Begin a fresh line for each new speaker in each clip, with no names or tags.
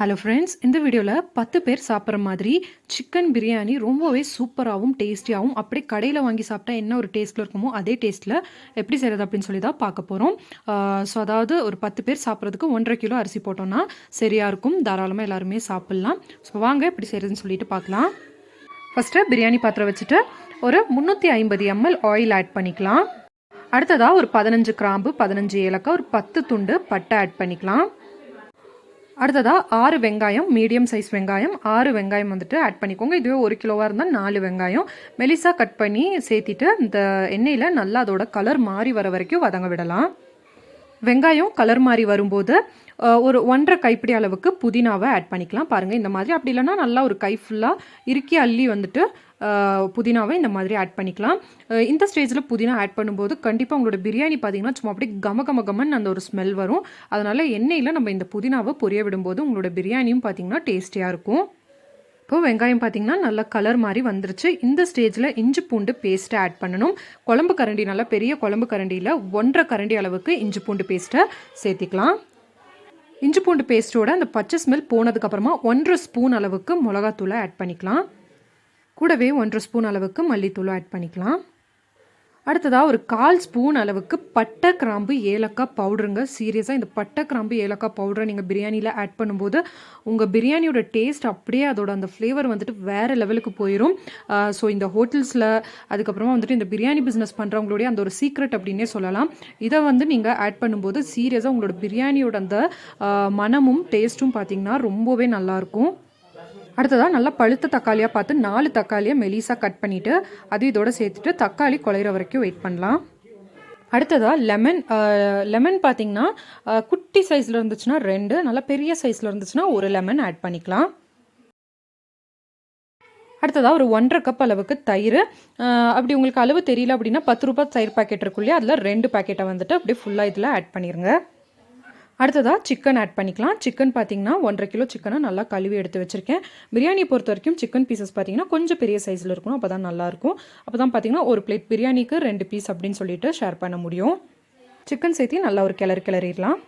Hello friends இந்த வீடியோவில் பத்து பேர் சாப்பிட்ற மாதிரி சிக்கன் பிரியாணி ரொம்பவே சூப்பராகவும் டேஸ்டியாகவும் அப்படியே கடையில் வாங்கி சாப்பிட்டா என்ன ஒரு டேஸ்ட்டில் இருக்குமோ அதே டேஸ்ட்டில் எப்படி செய்கிறது அப்படின்னு சொல்லி தான் பார்க்க போகிறோம் ஸோ அதாவது ஒரு பத்து பேர் சாப்பிட்றதுக்கு ஒன்றரை கிலோ அரிசி போட்டோம்னா சரியாக இருக்கும். தாராளமாக எல்லாருமே சாப்பிட்லாம். ஸோ வாங்க எப்படி செய்கிறதுன்னு சொல்லிட்டு பார்க்கலாம். ஃபஸ்ட்டு பிரியாணி பாத்திரம் வச்சுட்டு ஒரு முந்நூற்றி ஐம்பது எம்எல் ஆயில் ஆட் பண்ணிக்கலாம். அடுத்ததாக ஒரு பதினஞ்சு கிராம்பு பதினஞ்சு ஏலக்காய் ஒரு பத்து துண்டு பட்டை ஆட் பண்ணிக்கலாம். அடுத்ததாக ஆறு வெங்காயம் மீடியம் சைஸ் வெங்காயம். ஆறு வெங்காயம் வந்துட்டு ஆட் பண்ணிக்கோங்க. இதுவே ஒரு கிலோவாக இருந்தால் நாலு வெங்காயம். மெலிசாக கட் பண்ணி சேர்த்திட்டு இந்த எண்ணெயில் நல்லா அதோட கலர் மாறி வர வரைக்கும் வதங்க விடலாம். வெங்காயம் கலர் மாறி வரும்போது ஒரு ஒன்றரை கைப்பிடி அளவுக்கு புதினாவை ஆட் பண்ணிக்கலாம். பாருங்கள் இந்த மாதிரி அப்படி இல்லைன்னா நல்லா ஒரு கை ஃபுல்லாக இறுக்கி அள்ளி வந்துட்டு புதினாவை இந்த மாதிரி ஆட் பண்ணிக்கலாம். இந்த ஸ்டேஜில் புதினா ஆட் பண்ணும்போது கண்டிப்பாக உங்களோட பிரியாணி பார்த்தீங்கன்னா சும்மா அப்படியே கம கம அந்த ஒரு ஸ்மெல் வரும். அதனால் எண்ணெயில் நம்ம இந்த புதினாவை பொரிய விடும்போது உங்களோட பிரியாணியும் பார்த்தீங்கன்னா டேஸ்டியாக இருக்கும். இப்போ வெங்காயம் பார்த்தீங்கன்னா நல்லா கலர் மாதிரி வந்துருச்சு. இந்த ஸ்டேஜில் இஞ்சி பூண்டு பேஸ்ட்டை ஆட் பண்ணணும். குழம்பு கரண்டி நல்லா பெரிய குழம்பு கரண்டியில் ஒன்றரை கரண்டி அளவுக்கு இஞ்சி பூண்டு பேஸ்ட்டை சேர்த்திக்கலாம். இஞ்சி பூண்டு பேஸ்ட்டோட அந்த பச்சை ஸ்மெல் போனதுக்கப்புறமா ஒன்றரை ஸ்பூன் அளவுக்கு மிளகாத்தூளை ஆட் பண்ணிக்கலாம். கூடவே ஒன்றரை ஸ்பூன் அளவுக்கு மல்லித்தூளும் ஆட் பண்ணிக்கலாம். அடுத்ததாக ஒரு கால் ஸ்பூன் அளவுக்கு பட்டை கிராம்பு ஏலக்காய் பவுடருங்க. சீரியஸாக இந்த பட்டை கிராம்பு ஏலக்காய் பவுடரை நீங்கள் பிரியாணியில் ஆட் பண்ணும்போது உங்கள் பிரியாணியோட டேஸ்ட் அப்படியே அதோட அந்த ஃப்ளேவர் வந்துட்டு வேறு லெவலுக்கு போயிடும் ஸோ இந்த ஹோட்டல்ஸில் அதுக்கப்புறமா வந்துட்டு இந்த பிரியாணி பிஸ்னஸ் பண்ணுறவங்களுடைய அந்த ஒரு சீக்ரெட் அப்படின்னே சொல்லலாம். இதை வந்து நீங்கள் ஆட் பண்ணும்போது சீரியஸாக உங்களோட பிரியாணியோட அந்த மனமும் மணமும் டேஸ்ட்டும் பார்த்தீங்கன்னா ரொம்பவே நல்லாயிருக்கும் அடுத்ததாக நல்லா பழுத்த தக்காளியாக பார்த்து நாலு தக்காளியை மெலிசாக கட் பண்ணிவிட்டு அது இதோட சேர்த்துட்டு தக்காளி குழையிற வரைக்கும் வெயிட் பண்ணலாம். அடுத்ததாக லெமன் லெமன் பார்த்தீங்கன்னா குட்டி சைஸில் இருந்துச்சுன்னா ரெண்டு நல்லா பெரிய சைஸில் இருந்துச்சுன்னா ஒரு லெமன் ஆட் பண்ணிக்கலாம். அடுத்ததாக ஒரு ஒன்றரை கப் அளவுக்கு தயிர். அப்படி உங்களுக்கு அளவு தெரியல அப்படின்னா பத்து ரூபாய் தயிர் பாக்கெட் இருக்கும் இல்லையா அதில் ரெண்டு பாக்கெட்டை வந்துட்டு அப்படியே ஃபுல்லாக இதில் ஆட் பண்ணிடுங்க அடுத்ததாக சிக்கன் ஆட் பண்ணிக்கலாம். சிக்கன் பார்த்தீங்கன்னா ஒன்றரை கிலோ சிக்கனை நல்லா கழுவி எடுத்து வச்சுருக்கேன். பிரியாணி பொறுத்த வரைக்கும் சிக்கன் பீசஸ் பார்த்தீங்கன்னா கொஞ்சம் பெரிய சைஸில் இருக்கணும். அப்போ தான் நல்லாயிருக்கும் அப்போ தான் பார்த்தீங்கன்னா ஒரு பிளேட் பிரியாணிக்கு ரெண்டு பீஸ் அப்படின்னு சொல்லிட்டு ஷேர் பண்ண முடியும். சிக்கன் சேர்த்து நல்லா ஒரு கிளறு கிளறிடலாம்.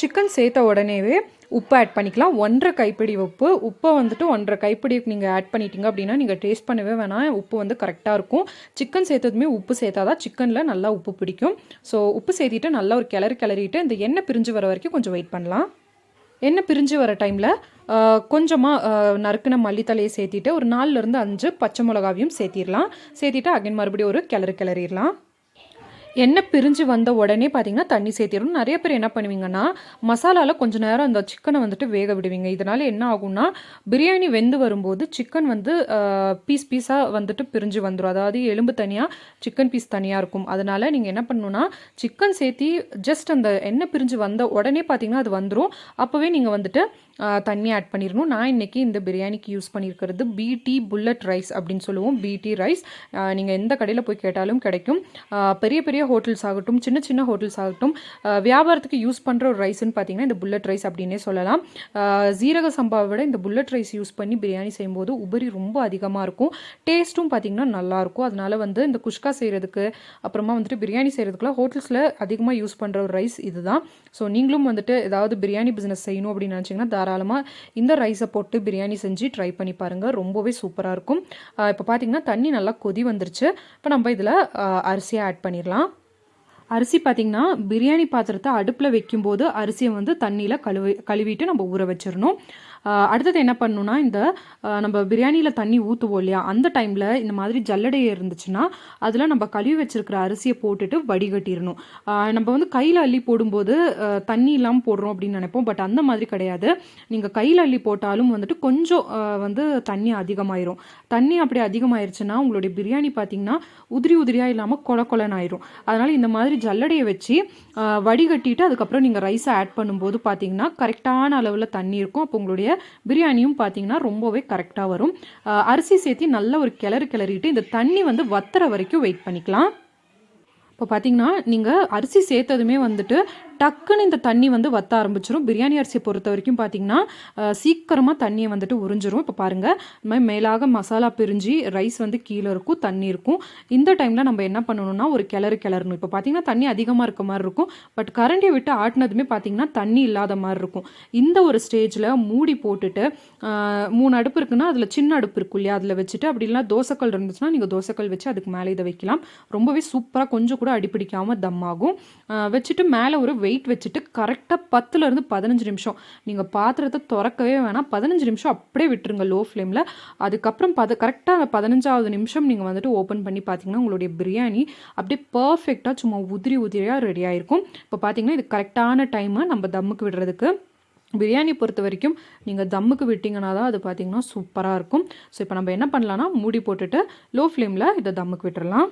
சிக்கன் சேர்த்த உடனேவே உப்பு ஆட் பண்ணிக்கலாம். ஒன்றரை கைப்பிடி உப்பு. உப்பை வந்துட்டு ஒன்றரை கைப்பிடி நீங்கள் ஆட் பண்ணிட்டீங்க அப்படின்னா நீங்கள் டேஸ்ட் பண்ணவே வேணாம். உப்பு வந்து கரெக்டாக இருக்கும். சிக்கன் சேர்த்ததுமே உப்பு சேர்த்தா தான் சிக்கனில் நல்லா உப்பு பிடிக்கும். ஸோ உப்பு சேர்த்திட்டு நல்லா ஒரு கிளறி கிளறிட்டு இந்த எண்ணெய் பிரிஞ்சு வர வரைக்கும் கொஞ்சம் வெயிட் பண்ணலாம். எண்ணெய் பிரிஞ்சு வர டைமில் கொஞ்சமாக நறுக்குன மல்லித்தலையை சேர்த்திட்டு ஒரு நாலுலேருந்து அஞ்சு பச்சை மிளகாவையும் சேர்த்திடலாம். சேர்த்திட்டு அகைன் மறுபடியும் ஒரு கிளறு கிளறிடலாம். எண்ணெய் பிரிஞ்சு வந்த உடனே பார்த்தீங்கன்னா தண்ணி சேர்த்திடணும். நிறைய பேர் என்ன பண்ணுவீங்கன்னா மசாலாவில் கொஞ்சம் நேரம் அந்த சிக்கனை வந்துட்டு வேக விடுவீங்க. இதனால் என்ன ஆகும்னா பிரியாணி வெந்து வரும்போது சிக்கன் வந்து பீஸ் பீஸாக வந்துட்டு பிரிஞ்சு வந்துடும் அதாவது எலும்பு தனியாக சிக்கன் பீஸ் தனியாக இருக்கும். அதனால் நீங்கள் என்ன பண்ணணும்னா சிக்கன் சேர்த்தி ஜஸ்ட் அந்த எண்ணெய் பிரிஞ்சு வந்த உடனே பார்த்தீங்கன்னா அது வந்துடும் அப்போவே நீங்கள் வந்துட்டு தண்ணி ஆட் பண்ணிடணும் நான் இன்னைக்கு இந்த பிரியாணிக்கு யூஸ் பண்ணியிருக்கிறது பிடி புல்லட் ரைஸ் அப்படின்னு சொல்லுவோம். பிடி ரைஸ் நீங்கள் எந்த கடையில் போய் கேட்டாலும் கிடைக்கும். பெரிய பெரிய ஹோட்டல்ஸ் ஆகட்டும் சின்ன சின்ன ஹோட்டல்ஸ் ஆகட்டும் வியாபாரத்துக்கு யூஸ் பண்ணுற ஒரு ரைஸ்ன்னு பார்த்தீங்கன்னா இந்த புல்லட் ரைஸ் அப்படின்னே சொல்லலாம். ஜீரக சம்பாவை விட இந்த புல்லட் ரைஸ் யூஸ் பண்ணி பிரியாணி செய்யும்போது உபரி ரொம்ப அதிகமாக இருக்கும். டேஸ்ட்டும் பார்த்தீங்கன்னா நல்லாயிருக்கும் அதனால வந்து இந்த குஷ்கா செய்கிறதுக்கு அப்புறமா வந்துட்டு பிரியாணி செய்கிறதுக்குலாம் ஹோட்டல்ஸில் அதிகமாக யூஸ் பண்ணுற ஒரு ரைஸ் இதுதான். ஸோ நீங்களும் வந்துட்டு ஏதாவது பிரியாணி பிஸ்னஸ் செய்யணும் அப்படின்னு நினச்சிங்கன்னா தாராளமாக இந்த ரைஸை போட்டு பிரியாணி செஞ்சு ட்ரை பண்ணி பாருங்கள் ரொம்பவே சூப்பராக இருக்கும். இப்போ பார்த்தீங்கன்னா தண்ணி நல்லா கொதி வந்துருச்சு. இப்போ நம்ம இதில் அரிசியை ஆட் பண்ணிடலாம். அரிசி பார்த்திங்கன்னா பிரியாணி பாத்திரத்தை அடுப்பில் வைக்கும்போது அரிசியை வந்து தண்ணியில் கழுவி கழுவிட்டு நம்ம ஊற வச்சிடணும். அடுத்தது என்ன பண்ணணும்னா இந்த நம்ம பிரியாணியில் தண்ணி ஊற்றுவோம் இல்லையா? அந்த டைமில் இந்த மாதிரி ஜல்லடை இருந்துச்சுன்னா அதில் நம்ம கழுவி வச்சுருக்கிற அரிசியை போட்டுட்டு வடிகட்டிடணும். நம்ம வந்து கையில் அள்ளி போடும்போது தண்ணி இல்லாமல் போடுறோம் அப்படின்னு நினைப்போம். பட் அந்த மாதிரி கிடையாது. நீங்கள் கையில் அள்ளி போட்டாலும் வந்துட்டு கொஞ்சம் வந்து தண்ணி அதிகமாயிரும். தண்ணி அப்படி அதிகமாயிருச்சுன்னா உங்களுடைய பிரியாணி பார்த்தீங்கன்னா உதிரி உதிரியாக இல்லாமல் கொல கொலன்னு ஆயிரும். அதனால் இந்த மாதிரி ஜல்லடையை வச்சு வடிகட்டிட்டு அதுக்கப்புறம் நீங்கள் ரைஸை ஆட் பண்ணும்போது பார்த்தீங்கன்னா கரெக்டான அளவில் தண்ணி இருக்கும். அப்போ உங்களுடைய பிரியாணியும் பார்த்தீங்கன்னா ரொம்பவே கரெக்டாக வரும். அரிசி சேர்த்து நல்ல ஒரு கிளறு கிளறிட்டு இந்த தண்ணி வந்து வத்துற வரைக்கும் வெயிட் பண்ணிக்கலாம். இப்போ பார்த்தீங்கன்னா நீங்கள் அரிசி சேர்த்ததுமே வந்துட்டு டக்குன்னு இந்த தண்ணி வந்து வத்த ஆரம்பிச்சிடும் பிரியாணி அரிசியை பொறுத்த வரைக்கும் பார்த்தீங்கன்னா சீக்கிரமாக தண்ணியை வந்துட்டு உறிஞ்சிரும். இப்போ பாருங்கள் இந்த மாதிரி மேலாக மசாலா பிரிஞ்சு ரைஸ் வந்து கீழே இருக்கும் தண்ணி இருக்கும். இந்த டைமில் நம்ம என்ன பண்ணணும்னா ஒரு கிளறு கிளறணும். இப்போ பார்த்தீங்கன்னா தண்ணி அதிகமாக இருக்க மாதிரி இருக்கும். பட் கரண்டியை விட்டு ஆட்டினதுமே பார்த்தீங்கன்னா தண்ணி இல்லாத மாதிரி இருக்கும். இந்த ஒரு ஸ்டேஜில் மூடி போட்டுட்டு மூணு அடுப்பு இருக்குன்னா அதில் சின்ன அடுப்பு இருக்கும் இல்லையா? அதில் வச்சுட்டு அப்படி இல்லைனா தோசைக்கல் இருந்துச்சுன்னா நீங்கள் தோசைக்கல் வச்சு அதுக்கு மேலே இதை வைக்கலாம். ரொம்பவே சூப்பராக கொஞ்சம் கூட அடிப்பிடிக்காமல் தம் ஆகும். வச்சுட்டு மேலே ஒரு வெயிட் வச்சுட்டு கரெக்டாக பத்துலேருந்து பதினஞ்சு நிமிஷம். நீங்கள் பாத்திரத்தை திறக்கவே வேணாம். பதினஞ்சு நிமிஷம் அப்படியே விட்டுருங்க லோ. ஃப்ளேமில் அதுக்கப்புறம் பத கரெக்டாக பதினஞ்சாவது நிமிஷம் நீங்கள் வந்துட்டு ஓப்பன் பண்ணி பார்த்தீங்கன்னா உங்களுடைய பிரியாணி அப்படியே பர்ஃபெக்டாக சும்மா உதிரி உதிரியாக ரெடி ஆகிருக்கும் இப்போ பார்த்தீங்கன்னா இது கரெக்டான டைமு நம்ம தம்முக்கு விடுறதுக்கு. பிரியாணி பொறுத்த வரைக்கும் நீங்கள் தம்முக்கு விட்டிங்கன்னா தான் அது பார்த்தீங்கன்னா சூப்பராக இருக்கும். ஸோ இப்போ நம்ம என்ன பண்ணலாம்னா மூடி போட்டுட்டு லோ ஃப்ளேமில் இதை தம்முக்கு விட்டுறலாம்.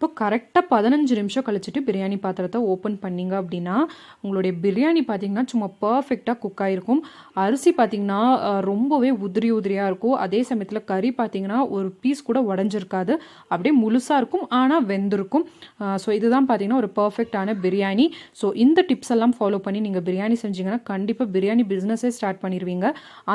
இப்போ கரெக்டாக பதினஞ்சு நிமிஷம் கழிச்சிட்டு பிரியாணி பாத்திரத்தை ஓப்பன் பண்ணீங்க அப்படின்னா உங்களுடைய பிரியாணி பார்த்தீங்கன்னா சும்மா பர்ஃபெக்டாக குக் ஆகிருக்கும் அரிசி பார்த்தீங்கன்னா ரொம்பவே உதிரி உதிரியாக இருக்கும். அதே சமயத்தில் கறி பார்த்தீங்கன்னா ஒரு பீஸ் கூட உடஞ்சிருக்காது. அப்படியே முழுசாக இருக்கும் ஆனால் வெந்திருக்கும். ஸோ இதுதான் பார்த்தீங்கன்னா ஒரு பர்ஃபெக்டான பிரியாணி. ஸோ இந்த டிப்ஸ் எல்லாம் ஃபாலோ பண்ணி நீங்கள் பிரியாணி செஞ்சீங்கன்னா கண்டிப்பாக பிரியாணி பிஸ்னஸே ஸ்டார்ட் பண்ணிடுவீங்க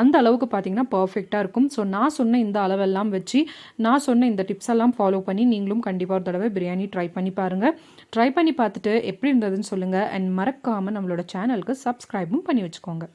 அந்த அளவுக்கு பார்த்தீங்கன்னா பர்ஃபெக்டாக இருக்கும். ஸோ நான் சொன்ன இந்த அளவெல்லாம் வச்சு நான் சொன்ன இந்த டிப்ஸ் எல்லாம் ஃபாலோ பண்ணி நீங்களும் கண்டிப்பாக ஒரு தடவை பிரியாணி ட்ரை பண்ணி பாருங்கள் ட்ரை பண்ணி பார்த்துட்டு எப்படி இருந்ததுன்னு சொல்லுங்கள் அண்ட் மறக்காமல் நம்மளோட சேனலுக்கு சப்ஸ்கிரைபும் பண்ணி வச்சுக்கோங்க.